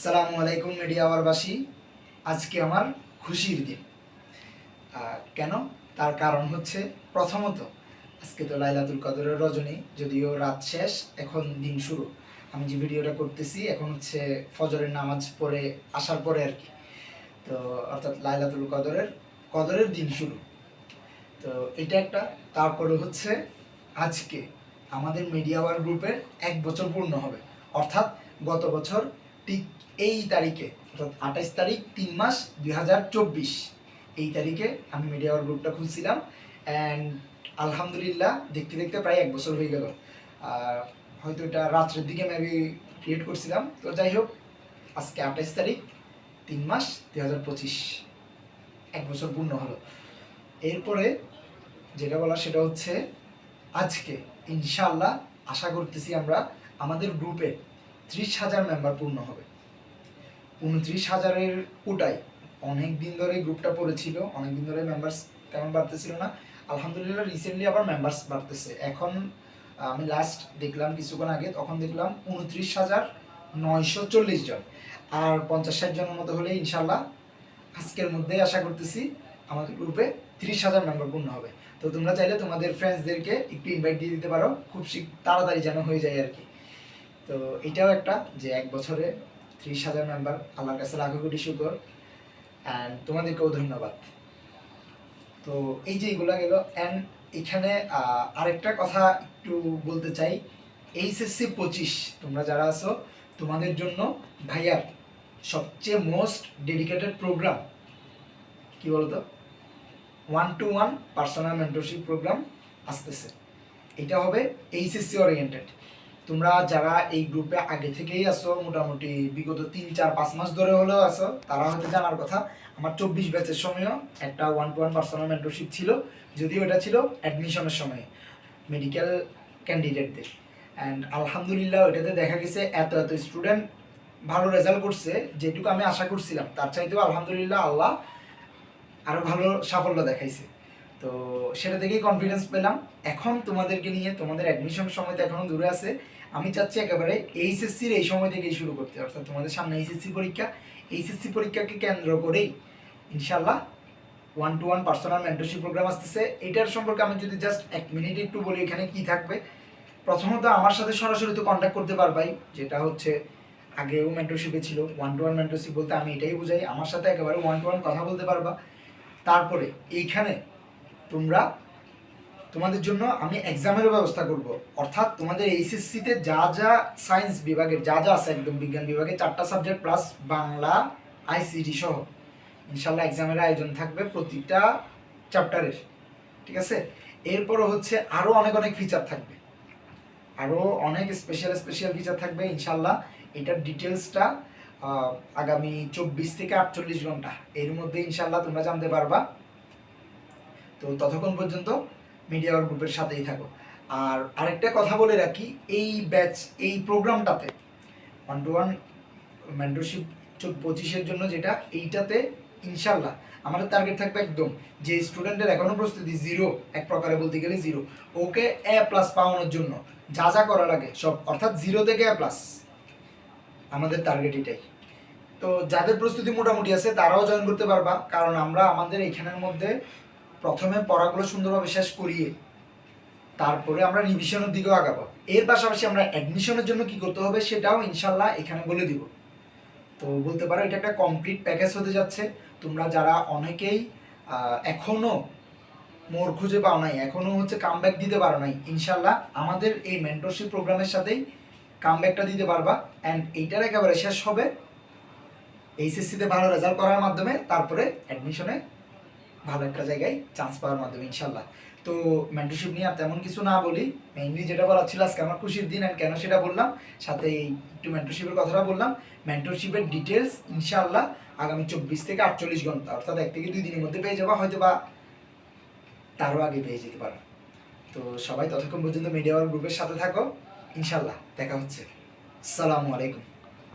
সালামু আলাইকুম, মিডিয়া আওয়ারবাসী আজকে আমার খুশির দিন। কেন? তার কারণ হচ্ছে প্রথমত, আজকে তো লাইলাতুল কদরের রজনী, যদিও রাত শেষ, এখন দিন শুরু। আমি যে ভিডিওটা করতেছি, এখন হচ্ছে ফজরের নামাজ পড়ে আসার পরে আর কি। তো, অর্থাৎ লাইলাতুল কদরের কদরের দিন শুরু। তো, এটা একটা, তারপরে হচ্ছে আজকে আমাদের মিডিয়া ওয়ার গ্রুপের এক বছর পূর্ণ হবে। অর্থাৎ গত বছর ঠিক এই তারিখে, অর্থাৎ আঠাইশ তারিখ তিন মাস দুই হাজার চব্বিশ। এই তারিখে আমি মিডিয়া ওয়ার গ্রুপটা খুলছিলাম অ্যান্ড আলহামদুলিল্লাহ দেখতে দেখতে প্রায় এক বছর হয়ে গেল। হয়তো এটা রাত্রের দিকে মেবি ক্রিয়েট করছিলাম। তো যাই হোক, আজকে আঠাইশ তারিখ তিন মাস দুই এক বছর পূর্ণ হলো। এরপরে যেটা বলা সেটা হচ্ছে, আজকে ইনশাআল্লাহ আশা করতেছি আমরা আমাদের গ্রুপে ত্রিশ হাজার মেম্বার পূর্ণ হবে। উনত্রিশ হাজারের কোটায় অনেক দিন ধরে গ্রুপটা পড়েছিল, অনেক দিন ধরে মেম্বার্স তেমন বাড়তেছিল না। আলহামদুলিল্লাহ রিসেন্টলি আবার মেম্বার্স বাড়তেছে। এখন আমি লাস্ট দেখলাম কিছুক্ষণ আগে, তখন দেখলাম উনত্রিশ হাজার নয়শো চল্লিশ জন। আর পঞ্চাশ ষাট জনের মতো হলে ইনশাল্লাহ আজকের মধ্যেই আশা করতেছি আমাদের গ্রুপে ত্রিশ হাজার মেম্বার পূর্ণ হবে। তো তোমরা চাইলে তোমাদের ফ্রেন্ডসদেরকে একটু ইনভাইট দিয়ে দিতে পারো। খুব তাড়াতাড়ি যেন হয়ে যায় আর কি। তো এটাও একটা যে এক বছরে ত্রিশ হাজার মেম্বার আল্লাহর কাছে লাখো কোটি শুকর। অ্যান্ড তোমাদেরকেও ধন্যবাদ। তো এই যে এগুলো গেল অ্যান্ড এখানে আরেকটা কথা একটু বলতে চাই। এইচএসসি পঁচিশ, তোমরা যারা আছো, তোমাদের জন্য ভাইয়ার সবচেয়ে মোস্ট ডেডিকেটেড প্রোগ্রাম কি বলতো? One to one personal mentorship program আসতেছে। এটা হবে এইচএসসি ওরিয়েন্টেড তোমরা যারা এই গ্রুপে আগে থেকেই আসো মোটামুটি বিগত তিন, চার, পাঁচ মাস ধরে হলেও আসো তারা হয়তো জানার কথা, আমার চব্বিশ ব্যাচের সময়ও একটা one to one personal mentorship ছিল, যদিও এটা ছিল অ্যাডমিশনের সময় মেডিকেল ক্যান্ডিডেটদের অ্যান্ড আলহামদুলিল্লাহ ওইটাতে দেখা গেছে এত এত স্টুডেন্ট ভালো রেজাল্ট করছে, যেটুকু আমি আশা করছিলাম, তার চাইতেও আলহামদুলিল্লাহ আল্লাহ আরও ভালো সাফল্য দেখাইছে। তো সেটা থেকেই কনফিডেন্স পেলাম। এখন তোমাদেরকে নিয়ে তোমাদের অ্যাডমিশন সময় তো এখনও দূরে আছে। আমি চাচ্ছি একেবারে এইচএসসির এই সময় থেকেই শুরু করতে। অর্থাৎ তোমাদের সামনে এইচএসসি পরীক্ষা। এইচএসসি পরীক্ষাকে কেন্দ্র করেই ইনশাল্লাহ one to one personal mentorship program আসতেছে। এটার সম্পর্কে আমি যদি জাস্ট এক মিনিট একটু বলি এখানে কি থাকবে। প্রথমত আমার সাথে সরাসরি তো কন্ট্যাক্ট করতে পারবাই। যেটা হচ্ছে আগেও মেন্টরশিপে ছিল। ওয়ান টু ওয়ান মেন্টরশিপ বলতে আমি এটাই বুঝাই। আমার সাথে একেবারে ওয়ান টু ওয়ান কথা বলতে পারবা। তারপরে এইখানে তোমরা তোমাদের জন্য আমি এক্সামেরও ব্যবস্থা করব। অর্থাৎ তোমাদের এইচএসসিতে যা যা সায়েন্স বিভাগের, যা যা আছে একদম বিজ্ঞান বিভাগে, চারটা সাবজেক্ট প্লাস বাংলা আইসিটি সহ ইনশাল্লাহ এক্সামের আয়োজন থাকবে প্রতিটা চ্যাপ্টারের ঠিক আছে? এরপরও হচ্ছে আরও অনেক অনেক ফিচার থাকবে। আরও অনেক স্পেশাল স্পেশাল ফিচার থাকবে ইনশাল্লাহ এটার ডিটেলসটা আগামী চব্বিশ থেকে আটচল্লিশ ঘণ্টা। এর মধ্যে ইনশাল্লাহ তোমরা জানতে পারবা। তো ততক্ষণ পর্যন্ত মিডিয়া গ্রুপের সাথেই থাকো। আর আরেকটা কথা বলে রাখি, এই ব্যাচ এই প্রোগ্রামটাতে ওয়ান টু ওয়ান মেন্টরশিপ পঁচিশের জন্য যেটা, এইটাতে ইনশাল্লাহ আমাদের টার্গেট থাকবে একদম যে স্টুডেন্টের এখনও প্রস্তুতি জিরো এক প্রকারে বলতে গেলে জিরো ওকে এ প্লাস পাওয়ানোর জন্য যা যা করা লাগে সব, অর্থাৎ জিরো থেকে এ প্লাস আমাদের টার্গেট এটাই। তো যাদের প্রস্তুতি মোটামুটি আছে, তারাও জয়েন করতে পারবা, কারণ আমরা, আমাদের এখানের মধ্যে প্রথমে পড়াগুলো সুন্দরভাবে শেষ করিয়ে তারপরে আমরা রিভিশনের দিকেও আগাবো। এর পাশাপাশি আমরা অ্যাডমিশনের জন্য কি করতে হবে সেটাও ইনশাল্লাহ এখানে বলে দিব। তো বলতে পারো এটা একটা কমপ্লিট প্যাকেজ হতে যাচ্ছে। তোমরা যারা অনেকেই আহ, এখনও মোর খুঁজে পাও নাই এখনও হচ্ছে কামব্যাক দিতে পারো নাই ইনশাল্লাহ আমাদের এই মেন্টরশিপ প্রোগ্রামের সাথেই কামব্যাকটা দিতে পারবা। অ্যান্ড এইটার একেবারে শেষ হবে এইচএসসিতে ভালো রেজাল্ট করার মাধ্যমে তারপরে অ্যাডমিশনে ভালো একটা জায়গায় চান্স পাওয়ার মাধ্যমে ইনশাল্লাহ তো মেন্টরশিপ নিয়ে আর তেমন কিছু না বলি মেইনলি যেটা বলার ছিল আজকে আমার খুশির দিন আর কেন সেটা বললাম, সাথে একটু মেন্টরশিপের কথাটা বললাম। মেন্টরশিপের ডিটেলস ইনশাল্লাহ আগামী চব্বিশ থেকে আটচল্লিশ ঘণ্টা, অর্থাৎ এক থেকে দুই দিনের মধ্যে পেয়ে যাবা হয়তো বা তারও আগে পেয়ে যেতে পারো। তো সবাই ততক্ষণ পর্যন্ত মিডিয়া গ্রুপের সাথে থাকো ইনশাল্লাহ দেখা হচ্ছে। আসসালামু আলাইকুম।